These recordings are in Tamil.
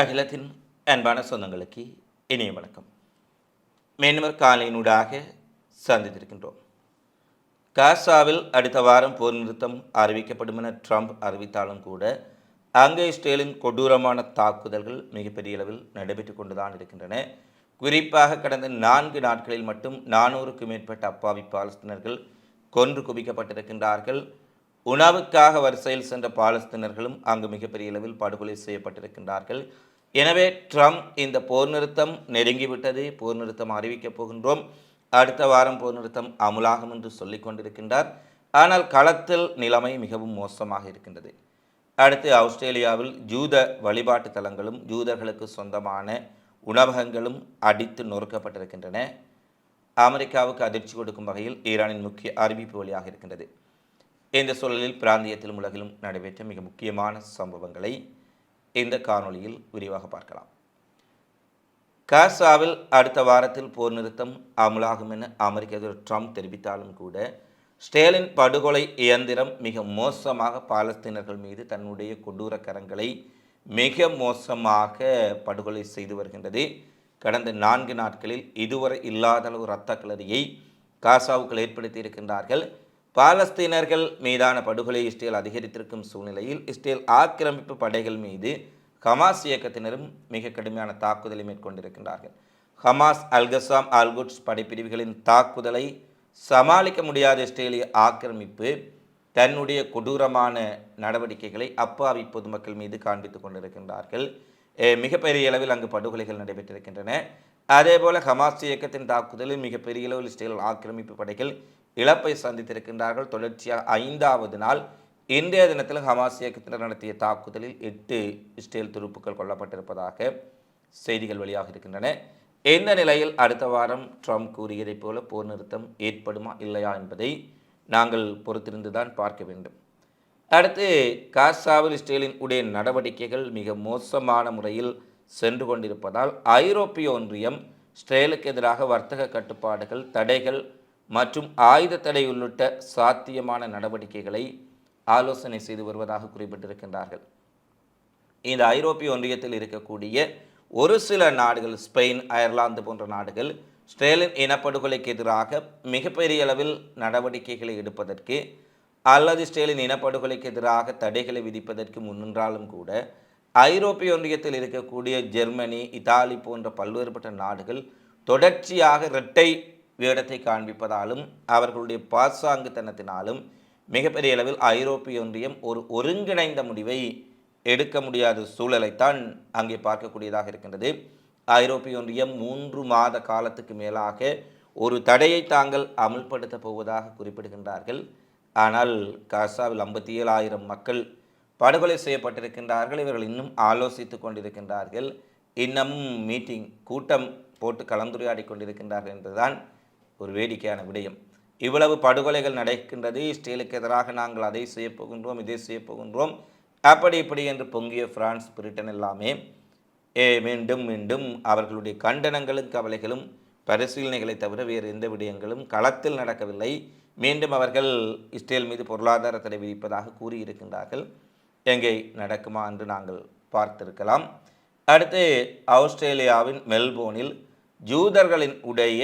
அகிலத்தின் அன்பான சொந்தங்களுக்கு இனிய வணக்கம். மேன்மர் காலையினூடாக சந்தித்திருக்கின்றோம். காசாவில் அடுத்த வாரம் போர் நிறுத்தம் அறிவிக்கப்படும் என ட்ரம்ப் அறிவித்தாலும் கூட அங்கே இஸ்ரேலின் கொடூரமான தாக்குதல்கள் மிகப்பெரிய அளவில் நடைபெற்று கொண்டுதான் இருக்கின்றன. குறிப்பாக கடந்த நான்கு நாட்களில் மட்டும் நானூறுக்கும் மேற்பட்ட அப்பாவி பாலஸ்தீனர்கள் கொன்று குவிக்கப்பட்டிருக்கின்றார்கள். உணவுக்காக வரிசையில் சென்ற பாலஸ்தீனர்களும் அங்கு மிகப்பெரிய அளவில் படுகொலை செய்யப்பட்டிருக்கின்றார்கள். எனவே ட்ரம்ப் இந்த போர் நிறுத்தம் நெருங்கிவிட்டது. போர் நிறுத்தம் அறிவிக்கப் போகின்றோம். அடுத்த வாரம் போர் நிறுத்தம் அமுலாகும் என்று சொல்லிக் கொண்டிருக்கின்றார். ஆனால் களத்தில் நிலைமை மிகவும் மோசமாக இருக்கின்றது. அடுத்து ஆஸ்திரேலியாவில் ஜூத வழிபாட்டு தலங்களும் ஜூதர்களுக்கு சொந்தமான உணவகங்களும் அடித்து நொறுக்கப்பட்டிருக்கின்றன. அமெரிக்காவுக்கு அதிர்ச்சி கொடுக்கும் வகையில் ஈரானின் முக்கிய அறிவிப்பு வழியாக இருக்கின்றது. இந்த சூழலில் பிராந்தியத்திலும் உலகிலும் நடைபெற்ற மிக முக்கியமான சம்பவங்களை இந்த காணொளியில் விரிவாக பார்க்கலாம். காசாவில் அடுத்த வாரத்தில் போர் நிறுத்தம் அமலாகும் என அமெரிக்க அதிபர் ட்ரம்ப் தெரிவித்தாலும் கூட ஸ்டேலின் படுகொலை இயந்திரம் மிக மோசமாக பாலஸ்தீனர்கள் மீது தன்னுடைய கொடூர கரங்களை மிக மோசமாக படுகொலை செய்து வருகின்றது. கடந்த நான்கு நாட்களில் இதுவரை இல்லாத அளவு இரத்த கலரியை காசாவுக்குள் ஏற்படுத்தி இருக்கின்றார்கள். பாலஸ்தீனர்கள் மீதான படுகொலை இஸ்ரேல் அதிகரித்திருக்கும் சூழ்நிலையில் இஸ்ரேல் ஆக்கிரமிப்பு படைகள் மீது ஹமாஸ் இயக்கத்தினரும் மிக கடுமையான தாக்குதலை மேற்கொண்டிருக்கின்றார்கள். Hamas Al Qassam Al Quds படைப்பிரிவுகளின் தாக்குதலை சமாளிக்க முடியாத இஸ்ரேலிய ஆக்கிரமிப்பு தன்னுடைய கொடூரமான நடவடிக்கைகளை அப்பாவி பொதுமக்கள் மீது காண்பித்துக் கொண்டிருக்கின்றார்கள். மிகப்பெரிய அளவில் அங்கு படுகொலைகள் நடைபெற்றிருக்கின்றன. அதேபோல ஹமாஸ் இயக்கத்தின் தாக்குதலில் மிகப்பெரிய அளவில் இஸ்ரேல் ஆக்கிரமிப்பு படைகள் இழப்பை சந்தித்திருக்கின்றார்கள். தொடர்ச்சியாக ஐந்தாவது நாள் இன்றைய தினத்தில் ஹமாஸ் இயக்கத்தினர் நடத்திய தாக்குதலில் எட்டு இஸ்ரேல் துருப்புக்கள் கொல்லப்பட்டிருப்பதாக செய்திகள் வெளியாக இருக்கின்றன. இந்த நிலையில் அடுத்த வாரம் ட்ரம்ப் கூறியதைப் போல போர் நிறுத்தம் ஏற்படுமா இல்லையா என்பதை நாங்கள் பொறுத்திருந்து தான் பார்க்க வேண்டும். அடுத்து காசாவில் இஸ்ரேலின் உடைய நடவடிக்கைகள் மிக மோசமான முறையில் சென்று கொண்டிருப்பதால் ஐரோப்பிய ஒன்றியம் இஸ்ரேலுக்கு எதிராக வர்த்தக கட்டுப்பாடுகள் தடைகள் மற்றும் ஆயுத தடை உள்ளிட்ட சாத்தியமான நடவடிக்கைகளை ஆலோசனை செய்து வருவதாக குறிப்பிட்டிருக்கின்றார்கள். இந்த ஐரோப்பிய ஒன்றியத்தில் இருக்கக்கூடிய ஒரு சில நாடுகள் ஸ்பெயின் அயர்லாந்து போன்ற நாடுகள் ஸ்டேலின் இனப்படுகொலைக்கு எதிராக மிகப்பெரிய அளவில் நடவடிக்கைகளை எடுப்பதற்கு அல்லது ஸ்டேலின் இனப்படுகொலைக்கு எதிராக தடைகளை விதிப்பதற்கு முன்னின்றாலும் கூட ஐரோப்பிய ஒன்றியத்தில் இருக்கக்கூடிய ஜெர்மனி இத்தாலி போன்ற பல்வேறுபட்ட நாடுகள் தொடர்ச்சியாக இரட்டை வேடத்தை காண்பிப்பதாலும் அவர்களுடைய பாசாங்குத்தனத்தினாலும் மிகப்பெரிய அளவில் ஐரோப்பிய ஒன்றியம் ஒரு ஒருங்கிணைந்த முடிவை எடுக்க முடியாத சூழலைத்தான் அங்கே பார்க்கக்கூடியதாக இருக்கின்றது. ஐரோப்பிய ஒன்றியம் மூன்று மாத காலத்துக்கு மேலாக ஒரு தடையை தாங்கள் அமுல்படுத்தப் போவதாக குறிப்பிடுகின்றார்கள். ஆனால் காசாவில் ஐம்பத்தி ஏழாயிரம் மக்கள் படுகொலை செய்யப்பட்டிருக்கின்றார்கள். இவர்கள் இன்னும் ஆலோசித்து கொண்டிருக்கின்றார்கள். இன்னமும் மீட்டிங் கூட்டம் போட்டு கலந்துரையாடி கொண்டிருக்கின்றார்கள் என்றுதான் ஒரு வேடிக்கையான விடயம். இவ்வளவு படுகொலைகள் நடக்கின்றது இஸ்ரேலுக்கு எதிராக நாங்கள் அதை செய்ய போகின்றோம் இதை செய்ய போகின்றோம். அப்படி இப்படி என்று பொங்கிய பிரான்ஸ் பிரிட்டன் எல்லாமே மீண்டும் மீண்டும் அவர்களுடைய கண்டனங்களும் கவலைகளும் பரிசீலனைகளை தவிர வேறு எந்த விடயங்களும் களத்தில் நடக்கவில்லை. மீண்டும் அவர்கள் இஸ்ரேல் மீது பொருளாதார தடை விதிப்பதாக கூறியிருக்கின்றார்கள். எங்கே நடக்குமா என்று நாங்கள் பார்த்திருக்கலாம். அடுத்து ஆஸ்திரேலியாவின் மெல்போர்னில் ஜூதர்களின் உடைய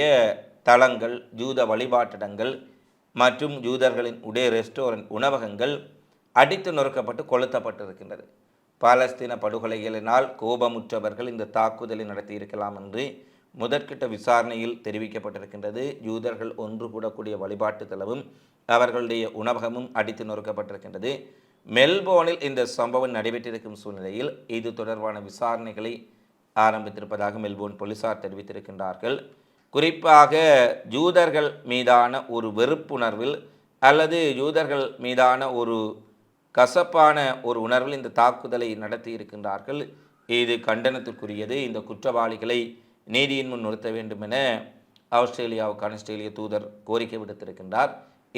தளங்கள் ஜூத வழிபாட்டிடங்கள் மற்றும் ஜூதர்களின் உடைய ரெஸ்டாரண்ட் உணவகங்கள் அடித்து நொறுக்கப்பட்டு கொளுத்தப்பட்டிருக்கின்றது. பாலஸ்தீன படுகொலைகளினால் கோபமுற்றவர்கள் இந்த தாக்குதலை நடத்தியிருக்கலாம் என்று முதற்கிட்ட விசாரணையில் தெரிவிக்கப்பட்டிருக்கின்றது. யூதர்கள் ஒன்று கூடக்கூடிய வழிபாட்டு தளவும் அவர்களுடைய உணவகமும் அடித்து நொறுக்கப்பட்டிருக்கின்றது. மெல்போர்னில் இந்த சம்பவம் நடைபெற்றிருக்கும் சூழ்நிலையில் இது தொடர்பான விசாரணைகளை ஆரம்பித்திருப்பதாக மெல்போர்ன் போலீசார் தெரிவித்திருக்கின்றார்கள். குறிப்பாக ஜூதர்கள் மீதான ஒரு வெறுப்புணர்வில் அல்லது யூதர்கள் மீதான ஒரு கசப்பான ஒரு உணர்வில் இந்த தாக்குதலை நடத்தி இருக்கின்றார்கள். இது கண்டனத்திற்குரியது. இந்த குற்றவாளிகளை நீதியின் முன் நிறுத்த வேண்டும் என ஆஸ்திரேலியாவுக்கான ஆஸ்திரேலிய தூதர் கோரிக்கை விடுத்திருக்கின்றார்.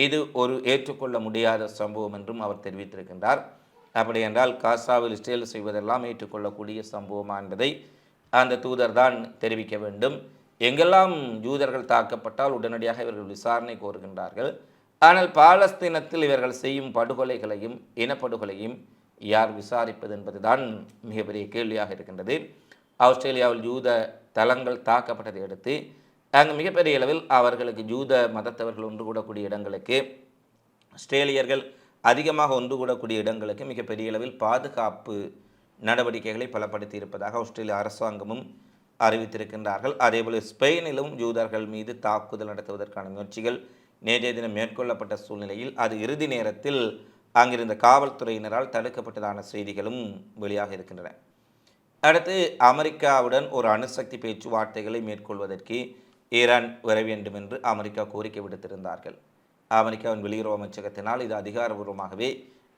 இது ஒரு ஏற்றுக்கொள்ள முடியாத சம்பவம் என்றும் அவர் தெரிவித்திருக்கின்றார். அப்படி என்றால் காசாவில் இஸ்ரேல் செய்வதெல்லாம் ஏற்றுக்கொள்ளக்கூடிய சம்பவமா என்பதை அந்த தூதர் தான் தெரிவிக்க வேண்டும். எங்கெல்லாம் ஜூதர்கள் தாக்கப்பட்டால் உடனடியாக இவர்கள் விசாரணை கோருகின்றார்கள். ஆனால் பாலஸ்தீனத்தில் இவர்கள் செய்யும் படுகொலைகளையும் இனப்படுகொலையும் யார் விசாரிப்பது என்பதுதான் மிகப்பெரிய கேள்வியாக இருக்கின்றது. ஆஸ்திரேலியாவில் ஜூத தலங்கள் தாக்கப்பட்டதை அடுத்து அங்கு மிகப்பெரிய அளவில் அவர்களுக்கு ஜூத மதத்தவர்கள் ஒன்று கூடக்கூடிய இடங்களுக்கு ஆஸ்திரேலியர்கள் அதிகமாக ஒன்று கூடக்கூடிய இடங்களுக்கு மிகப்பெரிய அளவில் பாதுகாப்பு நடவடிக்கைகளை பலப்படுத்தி இருப்பதாக ஆஸ்திரேலிய அரசாங்கமும் அறிவித்திருக்கின்றார்கள். அதேபோல் ஸ்பெயினிலும் யூதர்கள் மீது தாக்குதல் நடத்துவதற்கான முயற்சிகள் நேற்றைய தினம் மேற்கொள்ளப்பட்ட சூழ்நிலையில் அது இறுதி நேரத்தில் அங்கிருந்த காவல்துறையினரால் தடுக்கப்பட்டதான செய்திகளும் வெளியாக இருக்கின்றன. அடுத்து அமெரிக்காவுடன் ஒரு அணுசக்தி பேச்சுவார்த்தைகளை மேற்கொள்வதற்கு ஈரான் வர வேண்டும் என்று அமெரிக்கா கோரிக்கை விடுத்திருந்தார்கள். அமெரிக்காவின் வெளியுறவு அமைச்சகத்தினால் இது அதிகாரபூர்வமாகவே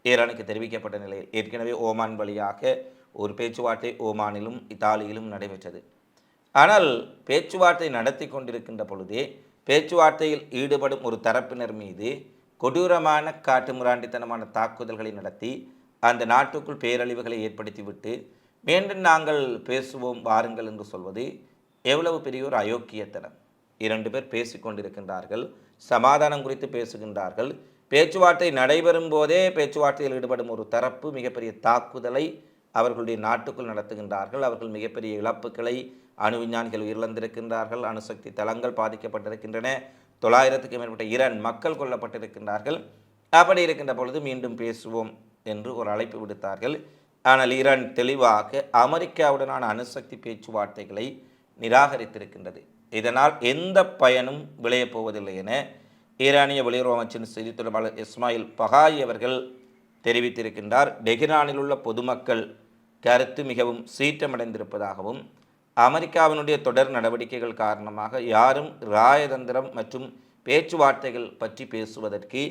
ஈரானுக்கு தெரிவிக்கப்பட்ட நிலையில். ஏற்கனவே ஓமான் வழியாக ஒரு பேச்சுவார்த்தை ஓமானிலும் இத்தாலியிலும் நடைபெற்றது. ஆனால் பேச்சுவார்த்தை நடத்தி கொண்டிருக்கின்ற பொழுதே பேச்சுவார்த்தையில் ஈடுபடும் ஒரு தரப்பினர் மீது கொடூரமான காட்டுமிராண்டித்தனமான தாக்குதல்களை நடத்தி அந்த நாட்டுக்குள் பேரழிவுகளை ஏற்படுத்திவிட்டு மீண்டும் நாங்கள் பேசுவோம் வாருங்கள் என்று சொல்வது எவ்வளவு பெரிய ஒரு அயோக்கியத்தனம். இரண்டு பேர் பேசிக்கொண்டிருக்கின்றார்கள் சமாதானம் குறித்து பேசுகின்றார்கள். பேச்சுவார்த்தை நடைபெறும் போதே பேச்சுவார்த்தையில் ஈடுபடும் ஒரு தரப்பு மிகப்பெரிய தாக்குதலை அவர்களுடைய நாட்டுக்குள் நடத்துகின்றார்கள். அவர்கள் மிகப்பெரிய இழப்புகளை அணு விஞ்ஞானிகள் உயிரிழந்திருக்கின்றார்கள் அணுசக்தி தளங்கள் பாதிக்கப்பட்டிருக்கின்றன தொள்ளாயிரத்துக்கு மேற்பட்ட ஈரான் மக்கள் கொல்லப்பட்டிருக்கின்றார்கள். அப்படி இருக்கின்ற பொழுது மீண்டும் பேசுவோம் என்று ஒரு அழைப்பு விடுத்தார்கள். ஆனால் ஈரான் தெளிவாக அமெரிக்காவுடனான அணுசக்தி பேச்சுவார்த்தைகளை நிராகரித்திருக்கின்றது. இதனால் எந்த பயனும் விளையப் போவதில்லை என ஈரானிய வெளியுறவு அமைச்சின் செய்தி தொடர்பாளர் இஸ்மாயில் பகாய் அவர்கள் தெரிவித்திருக்கின்றார். டெஹ்ரானில் உள்ள பொதுமக்கள் கருத்து மிகவும் சீற்றமடைந்திருப்பதாகவும் அமெரிக்காவினுடைய தொடர் நடவடிக்கைகள் காரணமாக யாரும் ராயதந்திரம் மற்றும் பேச்சுவார்த்தைகள் பற்றி பேசுவதற்கு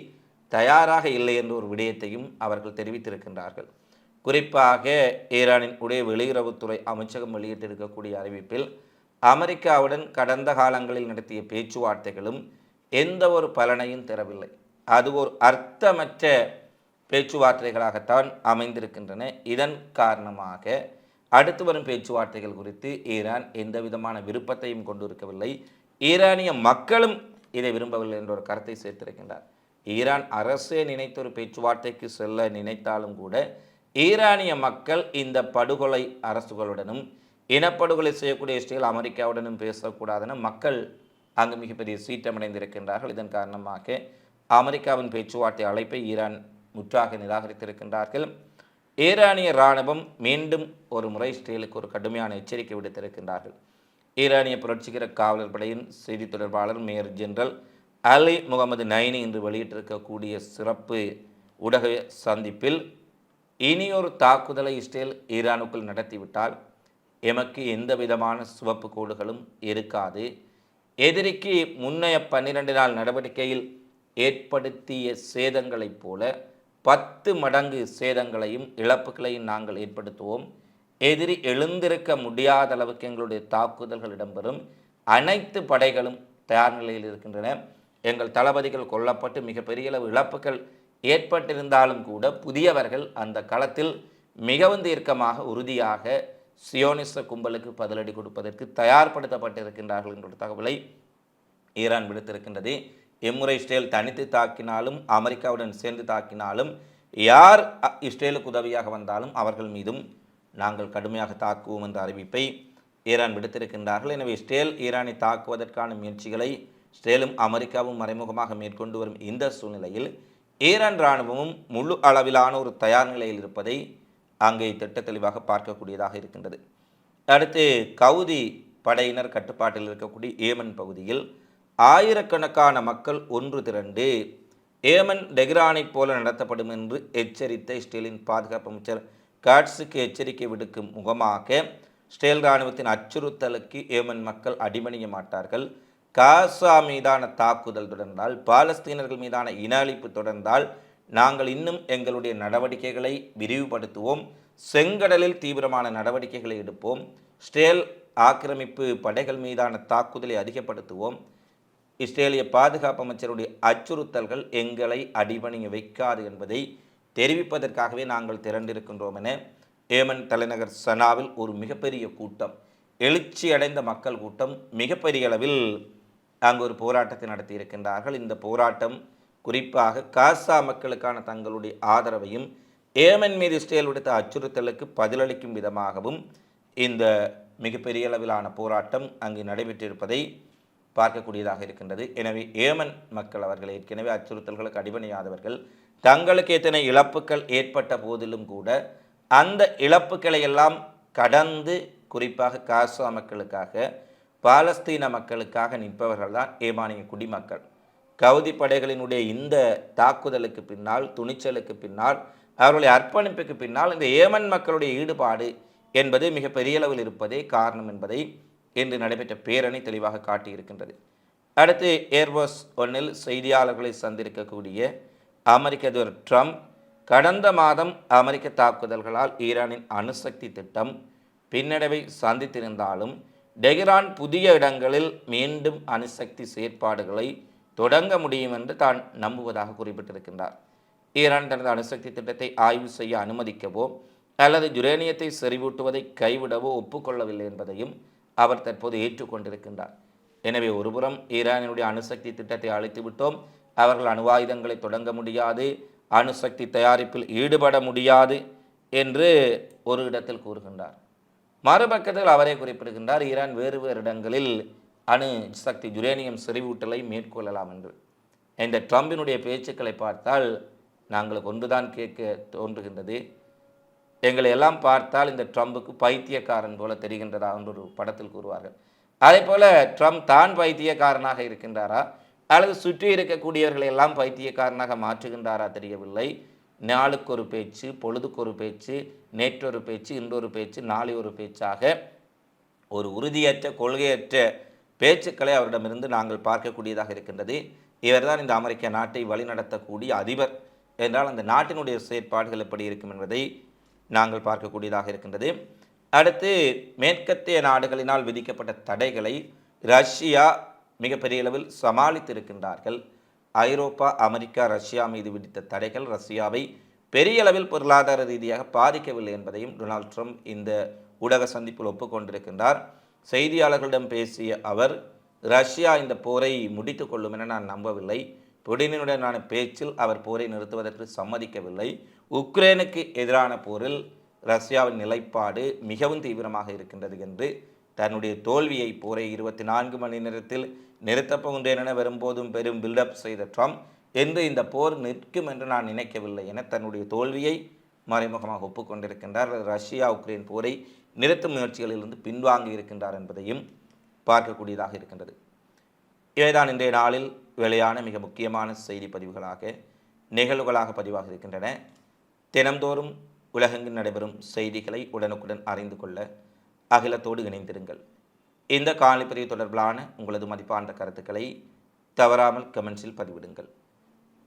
தயாராக இல்லை என்ற ஒரு விடயத்தையும் அவர்கள் தெரிவித்திருக்கின்றார்கள். குறிப்பாக ஈரானின் உடைய வெளியுறவுத்துறை அமைச்சகம் வெளியிட்டிருக்கக்கூடிய அறிவிப்பில் அமெரிக்காவுடன் கடந்த காலங்களில் நடத்திய பேச்சுவார்த்தைகளும் எந்த ஒரு பலனையும் தரவில்லை. அது ஒரு அர்த்தமற்ற பேச்சுவார்த்தைகளாகத்தான் அமைந்திருக்கின்றன. இதன் காரணமாக அடுத்து வரும் பேச்சுவார்த்தைகள் குறித்து ஈரான் எந்த விதமான விருப்பத்தையும் கொண்டிருக்கவில்லை. ஈரானிய மக்களும் இதை விரும்பவில்லை என்ற ஒரு கருத்தை சேர்த்திருக்கின்றார். ஈரான் அரசே நினைத்த ஒரு பேச்சுவார்த்தைக்கு செல்ல நினைத்தாலும் கூட ஈரானிய மக்கள் இந்த படுகொலை அரசுகளுடனும் இனப்படுகொலை செய்யக்கூடிய இஸ்ரேல் அமெரிக்காவுடனும் பேசக்கூடாதென மக்கள் அங்கு மிகப்பெரிய சீற்றமடைந்திருக்கின்றார்கள். இதன் காரணமாக அமெரிக்காவின் பேச்சுவார்த்தை அழைப்பை ஈரான் முற்றாக நிராகரித்திருக்கின்றார்கள். ஈரானிய இராணுவம் மீண்டும் ஒரு முறை இஸ்ரேலுக்கு ஒரு கடுமையான எச்சரிக்கை விடுத்திருக்கின்றார்கள். ஈரானிய புரட்சிகர காவலர் படையின் செய்தி தொடர்பாளர் major general Ali Mohammad Naini இன்று வெளியிட்டிருக்கக்கூடிய சிறப்பு ஊடக சந்திப்பில் இனியொரு தாக்குதலை இஸ்ரேல் ஈரானுக்குள் நடத்திவிட்டால் எமக்கு எந்த விதமான சிவப்பு கோடுகளும் இருக்காது. எதிரிக்கு முன்னைய பன்னிரண்டு நாள் நடவடிக்கையில் ஏற்படுத்திய சேதங்களைப் போல பத்து மடங்கு சேதங்களையும் இழப்புகளையும் நாங்கள் ஏற்படுத்துவோம். எதிரி எழுந்திருக்க முடியாத அளவுக்கு எங்களுடைய தாக்குதல்கள் இடம்பெறும். அனைத்து படைகளும் தயார் நிலையில் இருக்கின்றன. எங்கள் தளபதிகள் கொல்லப்பட்டு மிகப்பெரிய அளவு இழப்புகள் ஏற்பட்டிருந்தாலும் கூட புதியவர்கள் அந்த களத்தில் மிகவும் தீர்க்கமாக உறுதியாக சியோனிச கும்பலுக்கு பதிலடி கொடுப்பதற்கு தயார்படுத்தப்பட்டிருக்கின்றார்கள் என்ற தகவலை ஈரான் விடுத்திருக்கின்றது. எம்முறை இஸ்ரேல் தனித்து தாக்கினாலும் அமெரிக்காவுடன் சேர்ந்து தாக்கினாலும் யார் இஸ்ரேலுக்கு உதவியாக வந்தாலும் அவர்கள் மீதும் நாங்கள் கடுமையாக தாக்குவோம் என்ற அறிவிப்பை ஈரான் விடுத்திருக்கின்றார்கள். எனவே இஸ்ரேல் ஈரானை தாக்குவதற்கான முயற்சிகளை இஸ்ரேலும் அமெரிக்காவும் மறைமுகமாக மேற்கொண்டு வரும் இந்த சூழ்நிலையில் ஈரான் இராணுவமும் முழு அளவிலான ஒரு தயார் நிலையில் இருப்பதை அங்கே திட்ட தெளிவாக பார்க்கக்கூடியதாக இருக்கின்றது. அடுத்து கவுதி படையினர் கட்டுப்பாட்டில் இருக்கக்கூடிய ஏமன் பகுதியில் ஆயிரக்கணக்கான மக்கள் ஒன்று திரண்டு ஏமன் டெக்ரானைப் போல நடத்தப்படும் என்று எச்சரித்த இஸ்ரேலின் பாதுகாப்பு அமைச்சர் காட்ஸுக்கு எச்சரிக்கை விடுக்கும் முகமாக இஸ்ரேல் இராணுவத்தின் அச்சுறுத்தலுக்கு ஏமன் மக்கள் அடிபணிய மாட்டார்கள். காசா மீதான தாக்குதல் தொடர்ந்தால் பாலஸ்தீனர்கள் மீதான இன அழிப்பு தொடர்ந்தால் நாங்கள் இன்னும் எங்களுடைய நடவடிக்கைகளை விரிவுபடுத்துவோம். செங்கடலில் தீவிரமான நடவடிக்கைகளை எடுப்போம். ஸ்டேல் ஆக்கிரமிப்பு படைகள் மீதான தாக்குதலை அதிகப்படுத்துவோம். இஸ்ரேலிய பாதுகாப்பு அமைச்சருடைய அச்சுறுத்தல்கள் எங்களை அடிபணிய வைக்காது என்பதை தெரிவிப்பதற்காகவே நாங்கள் திரண்டிருக்கின்றோம் என ஏமன் தலைநகர் சனாவில் ஒரு மிகப்பெரிய கூட்டம் எழுச்சி அடைந்த மக்கள் கூட்டம் மிகப்பெரிய அளவில் அங்கு ஒரு போராட்டத்தை நடத்தியிருக்கின்றார்கள். இந்த போராட்டம் குறிப்பாக காசா மக்களுக்கான தங்களுடைய ஆதரவையும் ஏமன் மீது இஸ்ரேல் விடுத்த அச்சுறுத்தலுக்கு பதிலளிக்கும் விதமாகவும் இந்த மிகப்பெரிய அளவிலான போராட்டம் அங்கு நடைபெற்றிருப்பதை பார்க்கக்கூடியதாக இருக்கின்றது. எனவே ஏமன் மக்கள் அவர்கள் ஏற்கனவே அச்சுறுத்தல்களுக்கு அடிபணியாதவர்கள் தங்களுக்கு எத்தனை இழப்புகள் ஏற்பட்ட போதிலும் கூட அந்த இழப்புகளை எல்லாம் கடந்து குறிப்பாக காசா மக்களுக்காக பாலஸ்தீன மக்களுக்காக நிற்பவர்கள் தான் ஏமானிய குடிமக்கள். கவுதி படைகளினுடைய இந்த தாக்குதலுக்கு பின்னால் துணிச்சலுக்கு பின்னால் அவர்களுடைய அர்ப்பணிப்புக்கு பின்னால் இந்த ஏமன் மக்களுடைய ஈடுபாடு என்பது மிக பெரிய அளவில் இருப்பதே காரணம் என்பதை இன்று நடைபெற்ற பேரணி தெளிவாக காட்டியிருக்கின்றது. அடுத்து ஏர்பஸ் ஒன்னில் செய்தியாளர்களை சந்திருக்கக்கூடிய அமெரிக்க அதிபர் ட்ரம்ப் கடந்த மாதம் அமெரிக்க தாக்குதல்களால் ஈரானின் அணுசக்தி திட்டம் பின்னடைவை சந்தித்திருந்தாலும் டெஹ்ரான் புதிய இடங்களில் மீண்டும் அணுசக்தி செயற்பாடுகளை தொடங்க முடியும் என்று தான் நம்புவதாக குறிப்பிட்டிருக்கின்றார். ஈரான் தனது அணுசக்தி திட்டத்தை ஆய்வு செய்ய அனுமதிக்கவோ அல்லது யுரேனியத்தை செறிவூட்டுவதை கைவிடவோ ஒப்புக்கொள்ளவில்லை என்பதையும் அவர் தற்போது ஏற்றுக்கொண்டிருக்கின்றார். எனவே ஒருபுறம் ஈரானினுடைய அணுசக்தி திட்டத்தை அழைத்து விட்டோம். அவர்கள் அணுவாயுதங்களை தொடங்க முடியாது. அணுசக்தி தயாரிப்பில் ஈடுபட முடியாது என்று ஒரு இடத்தில் கூறுகின்றார். மறுபக்கத்தில் அவரே குறிப்பிடுகின்றார் ஈரான் வேறு வேறு இடங்களில் அணு சக்தி யுரேனியம் செறிவூட்டலை மேற்கொள்ளலாம் என்று. இந்த ட்ரம்பினுடைய பேச்சுக்களை பார்த்தால் நாங்களுக்கு ஒன்றுதான் கேட்க தோன்றுகின்றது. எங்களை எல்லாம் பார்த்தால் இந்த ட்ரம்புக்கு பைத்தியக்காரன் போல தெரிகின்றதா என்று ஒரு படத்தில் கூறுவார்கள். அதே போல் ட்ரம்ப் தான் பைத்தியக்காரனாக இருக்கின்றாரா? அல்லது சுற்றி இருக்கக்கூடியவர்களை எல்லாம் பைத்தியக்காரனாக மாற்றுகின்றாரா தெரியவில்லை. நாளுக்கு ஒரு பேச்சு பொழுதுக்கு ஒரு பேச்சு நேற்றொரு பேச்சு இன்றொரு பேச்சு நாளை ஒரு பேச்சாக ஒரு உறுதியற்ற கொள்கையற்ற பேச்சுக்களை அவரிடமிருந்து நாங்கள் பார்க்கக்கூடியதாக இருக்கின்றது. இவர்தான் இந்த அமெரிக்க நாட்டை வழிநடத்தக்கூடிய அதிபர். என்றால் அந்த நாட்டினுடைய செயற்பாடுகள் எப்படி இருக்கும் என்பதை நாங்கள் பார்க்கக்கூடியதாக இருக்கின்றது. அடுத்து மேற்கத்திய நாடுகளினால் விதிக்கப்பட்ட தடைகளை ரஷ்யா மிகப்பெரிய அளவில் சமாளித்திருக்கின்றார்கள். ஐரோப்பா அமெரிக்கா ரஷ்யா மீது விதித்த தடைகள் ரஷ்யாவை பெரிய அளவில் பொருளாதார ரீதியாக பாதிக்கவில்லை என்பதையும் டொனால்ட் ட்ரம்ப் இந்த ஊடக சந்திப்பில் ஒப்புக்கொண்டிருக்கின்றார். செய்தியாளர்களிடம் பேசிய அவர் ரஷ்யா இந்த போரை முடித்து கொள்ளும் என நான் நம்பவில்லை. புடினுடனான பேச்சில் அவர் போரை நிறுத்துவதற்கு சம்மதிக்கவில்லை. உக்ரைனுக்கு எதிரான போரில் ரஷ்யாவின் நிலைப்பாடு மிகவும் தீவிரமாக இருக்கின்றது என்று தன்னுடைய தோல்வியை போரை இருபத்தி நான்கு மணி நேரத்தில் நிறுத்தப் போகின்றேன் என வரும்போதும் பெரும் பில்டப் செய்த ட்ரம்ப் என்று இந்த போர் நிற்கும் என்று நான் நினைக்கவில்லை என தன்னுடைய தோல்வியை மறைமுகமாக ஒப்புக்கொண்டிருக்கின்றார். ரஷ்யா உக்ரைன் போரை நிறுத்தும் முயற்சிகளிலிருந்து பின்வாங்கி இருக்கின்றார் என்பதையும் பார்க்கக்கூடியதாக இருக்கின்றது. இவைதான் இன்றைய நாளில் வேலையான மிக முக்கியமான செய்தி பதிவுகளாக நிகழ்வுகளாக பதிவாக இருக்கின்றன. தினம்தோறும் உலகெங்கில் நடைபெறும் செய்திகளை உடனுக்குடன் அறிந்து கொள்ள அகிலத்தோடு இணைந்திருங்கள். இந்த காணொலி தொடர்பிலான உங்களது மதிப்பான கருத்துக்களை தவறாமல் கமெண்ட்ஸில் பதிவிடுங்கள்.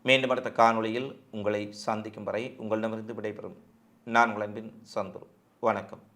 மீண்டும் அடுத்த காணொளியில் உங்களை சந்திக்கும் வரை உங்களிடமிருந்து விடைபெறும். நான் உங்கள் அன்பின் சந்துரு. வணக்கம்.